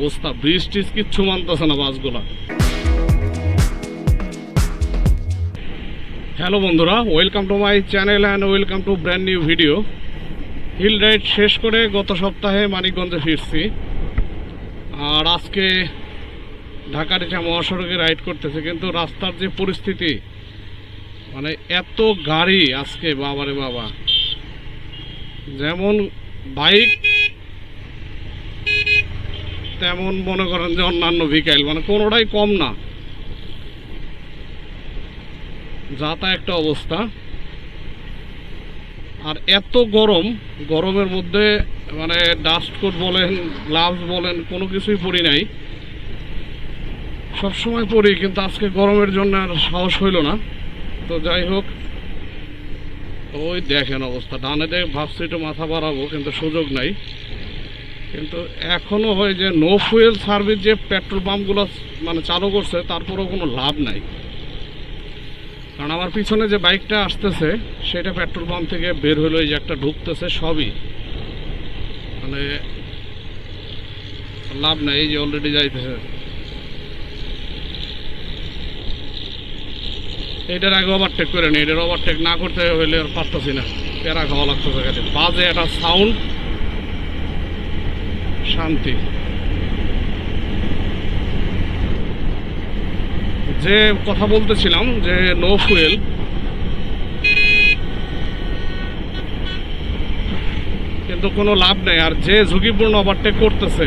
অবস্থা টিজ কিচ্ছু মানতেছে না বাসগুলা? হ্যালো বন্ধুরা welcome to my channel and welcome to brand new video hill ride শেষ করে গত সপ্তাহে মানিকগঞ্জে ফিরছি। আর আজকে ঢাকার এটা মহাসড়কে রাইড করতেছে, কিন্তু রাস্তার যে পরিস্থিতি মানে এত গাড়ি আজকে, বাবারে বাবা। যেমন বাইক তেমন মনে করেন যে অন্যান্য ভিকাইল মানে কোনোটাই কম না। যা তা একটা অবস্থা। আর এত গরম, গরমের মধ্যে মানে ডাস্ট কোট বলেন গ্লাভস বলেন, কোনো কিছুই পরি নাই। সবসময় পরি, কিন্তু আজকে গরমের জন্য আর সাহস হইল না। তো যাই হোক, ওই দেখেন অবস্থা। ডানে দেখে ভাবছি একটু মাথা বাড়াবো, কিন্তু সুযোগ নাই। কিন্তু এখনও হয় যে নো ফুয়েল সার্ভিস যে পেট্রোল পাম্পগুলো মানে চালু করছে, তারপরেও কোনো লাভ নাই। কারণ আমার পিছনে যে বাইকটা আসতেছে, সেটা পেট্রোল পাম্প থেকে বের হলো, এই যে একটা ঢুকতেছে সবই। মানে লাভ নাই, এই যে অলরেডি যাইতেছে। এটার আগে ওভারটেক করে নি এটার ওভারটেক না করতে হইলে আর পারতেছি না। প্যারা খাওয়া লাগতেছে বাজে একটা সাউন্ড শান্তি। যে কথা বলতেছিলাম, যে নো ফুয়েল কিন্তু কোনো লাভ নেই। আর যে ঝুঁকিপূর্ণ ওভারটেক করতেছে,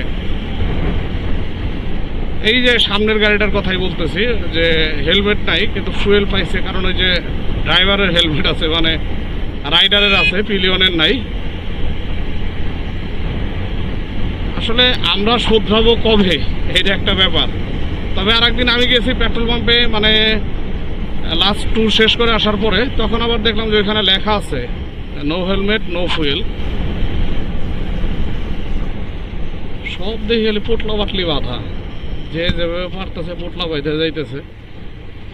এই যে সামনের গাড়িটার কথাই বলতেছি, যে হেলমেট নাই, কিন্তু ফুয়েল পাইছে, কারণ ওই যে ড্রাইভারের হেলমেট আছে মানে রাইডারের আছে পিলিয়নের নাই। আসলে আমরা শোধরাবো কবে? এটা একটা ব্যাপার। তবে আর একদিন আমি গেছি পেট্রোল পাম্পে মানে লাস্ট ট্যুর শেষ করে আসার পরে, তখন আবার দেখলাম যে ওইখানে লেখা আছে নো হেলমেট নো ফুয়েল সব দেখে গেলে পোটলা বাটলি বাধা। যে যেভাবে পারতেছে, পোটলা বাইতে যাইতেছে।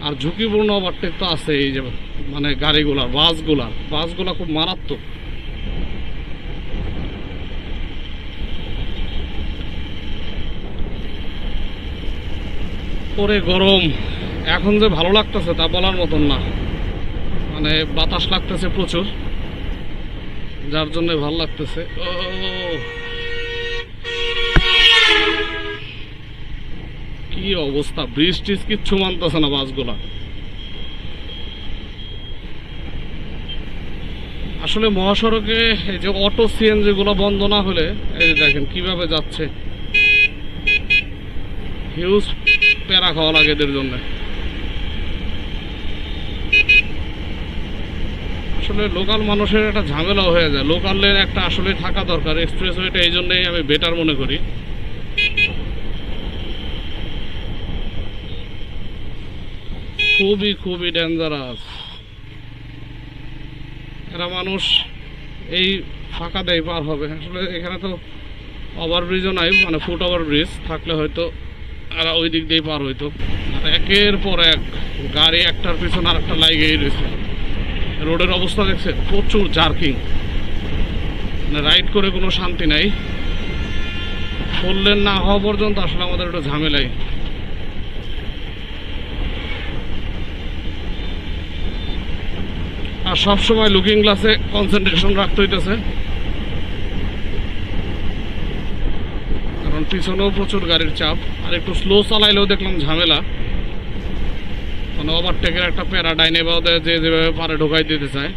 আর ঝুঁকিপূর্ণ ওভারটেক তো আছে এই যে মানে গাড়িগুলার, বাসগুলার। বাসগুলা খুব মারাত্মক। পরে গরম। এখন যে ভালো লাগতেছে তা বলার মতন না। মানে বাতাস লাগতেছে প্রচুর। যার জন্য ভালো লাগতেছে। ও। কি অবস্থা? বৃষ্টি কিচ্ছু মানতেছে না বাসগুলা। আসলে মহাসড়কে এই যে অটো সিএনজি গুলো বন্ধ না হলে, এই দেখেন কীভাবে যাচ্ছে। হিউজ প্যারা খাওয়া লাগে এদের জন্য। আসলে লোকাল মানুষের একটা ঝামেলা হয়ে যায়। লোকালের একটা আসলে থাকা দরকার এক্সপ্রেস ওয়েটা এই জন্যই আমি বেটার মনে করি। খুবই খুবই ডেঞ্জারাস এরা মানুষ এই ফাঁকা দেয় পার হবে। আসলে এখানে তো ওভারব্রিজও নাই মানে ফুট ওভার ব্রিজ থাকলে হয়তো এরা ওই দিক দিয়ে পার হইতো। আর একের পর এক গাড়ি একটার পিছনে আর একটা লাইগেই রয়েছে। রোডের অবস্থা দেখছে প্রচুর জার্কিং। মানে রাইড করে কোনো শান্তি নাই। ফোর লেন না হওয়া পর্যন্ত আসলে আমাদের একটু ঝামেলাই। আর সবসময় লুকিং গ্লাসে কনসেন্ট্রেশন রাখতে হইতেছে কারণ পিছনেও প্রচুর গাড়ির চাপ। আর একটু স্লো চালাইলেও দেখলাম ঝামেলা। মানে ওভারটেকের একটা প্যারাডাইনে বা ওদের যে যেভাবে পারে ঢোকাই দিতে চায়।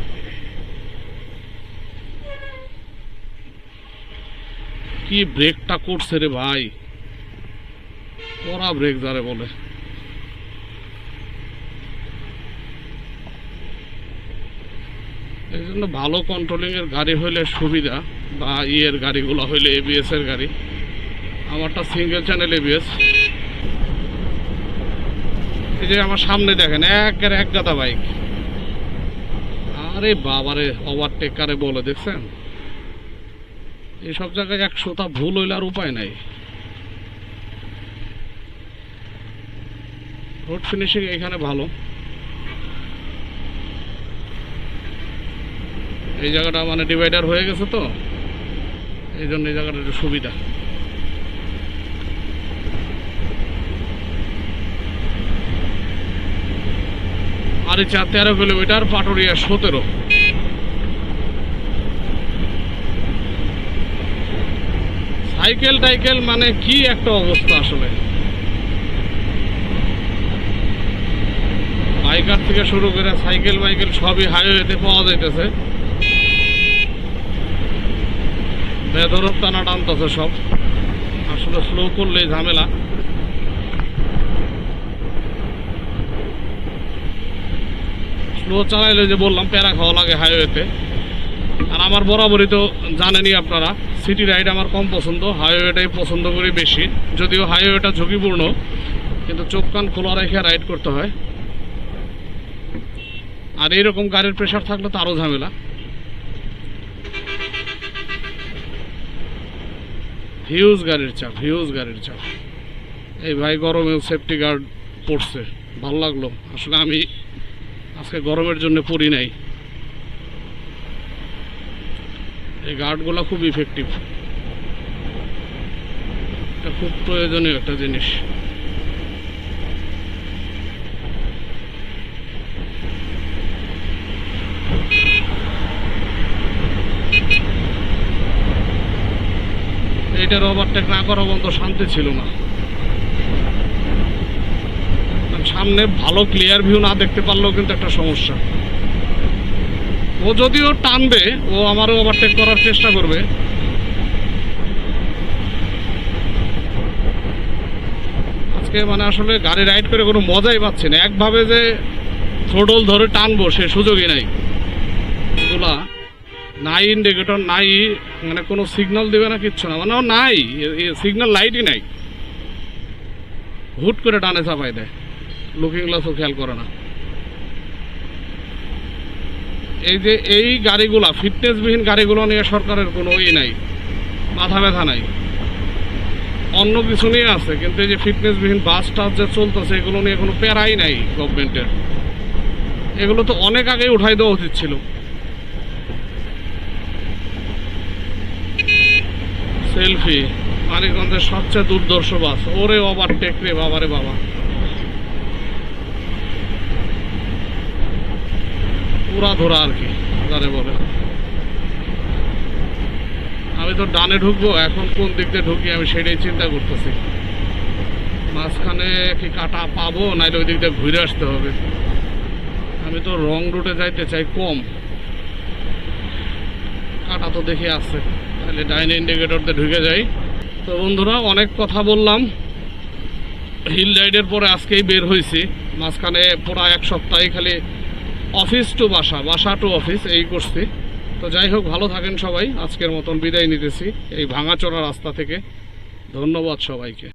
কি ব্রেকটা করছে রে ভাই? কড়া ব্রেক যারে বলে। এই জন্য ভালো কন্ট্রোলিংয়ের গাড়ি হইলে সুবিধা, বা ইয়ের গাড়িগুলো হইলে এবিএস এর গাড়ি। আমারটা সিঙ্গেল চ্যানেল এবিএস এই যে আমার সামনে দেখেন, একের এক গাদা বাইক আরে বাবারে ওভারটেক কারে বলে, দেখছেন? এইসব জায়গায় একশোটা ভুল হইলে আর উপায় নাই। রোড ফিনিশিং এখানে ভালো। এই জায়গাটা মানে ডিভাইডার হয়ে গেছে তো। এই জন্য এই জায়গাটা একটু সুবিধা। মারিচা তেরো কিলোমিটার, পাটুরিয়া সতেরো। সাইকেল টাইকেল মানে কি একটা অবস্থা আসলে? বাইকার থেকে শুরু করে সাইকেল বাইকেল সবই হাইওয়েতে পাওয়া যাইতেছে। বেদরক টানা টানতেছে সব। আসলে স্লো করলেই ঝামেলা। স্লো চালাইলে যে বললাম প্যারা খাওয়া লাগে হাইওয়েতে আর আমার বরাবরই তো জানেনই আপনারা সিটি রাইড আমার কম পছন্দ হাইওয়েটাই পছন্দ করি বেশি। যদিও হাইওয়েটা ঝুঁকিপূর্ণ, কিন্তু চোখ কান খোলা রেখে রাইড করতে হয়। আর এইরকম গাড়ির প্রেশার থাকলে তো আরও ঝামেলা। হিউজ গাড়ির চাপ হিউজ গাড়ির চাপ। এই ভাই গরমে সেফটি গার্ড পড়ছে ভালো লাগল। আসলে আমি আজকে গরমের জন্য পরি নাই। এই গার্ডগুলো খুব ইফেক্টিভ এটা খুব প্রয়োজনীয় একটা জিনিস। এইটার ওভারটেক না করা পর্যন্ত শান্তি ছিল না কারণ সামনে ভালো ক্লিয়ার ভিউ না দেখতে পারলেও কিন্তু একটা সমস্যা। ও যদিও টানবে, ও আমারও ওভারটেক করার চেষ্টা করবে। আজকে মানে আসলে গাড়ি রাইড করে কোনো মজাই পাচ্ছে না। একভাবে যে থ্রোটল ধরে টানবো, সে সুযোগই নাই। এগুলা নাই ইন্ডিকেটর নাই মানে কোনো সিগন্যাল দেবে না, কিচ্ছু না। মানে নাই সিগন্যাল লাইটই নাই। হুট করে টানে চাপাই দেয়। লুকিং গ্লাসও খেয়াল করে না। এই যে এই গাড়িগুলা ফিটনেসবিহীন গাড়িগুলো নিয়ে সরকারের কোনো ই নাই, মাথা ব্যথা নাই। অন্য কিছু নিয়ে আছে, কিন্তু এই যে ফিটনেসবিহীন বাস টাস যে চলতেছে, এগুলো নিয়ে কোনো প্যারাই নাই গভর্নমেন্টের এগুলো তো অনেক আগেই উঠাই দেওয়া উচিত ছিল। সেলফি, মানিকগঞ্জের সবচেয়ে দুর্দর্শ বাস। ওরে ওভারটেক রে বাবারে বাবা। পুরা ধরা আর কি যারে বলে। আমি তো ডানে ঢুকবো, এখন কোন দিক দিয়ে ঢুকি আমি সেটাই চিন্তা করতেছি। মাঝখানে কি কাটা পাবো, নাইলে ওই দিক দিয়ে ঘুরে আসতে হবে। আমি তো রং রুটে যাইতে চাই কম। কাটা তো দেখে আছে তাহলে ডাইনে ইন্ডিকেটরতে ঢুকে যাই। তো বন্ধুরা, অনেক কথা বললাম। হিল রাইডের পরে আজকেই বের হয়েছি মাঝখানে পুরা এক সপ্তাহে খালি অফিস টু বাসা বাসা টু অফিস, এই করছি। তো যাই হোক, ভালো থাকেন সবাই। আজকের মতন বিদায় নিতেছি। এই ভাঙাচোরা রাস্তা থেকে। ধন্যবাদ সবাইকে।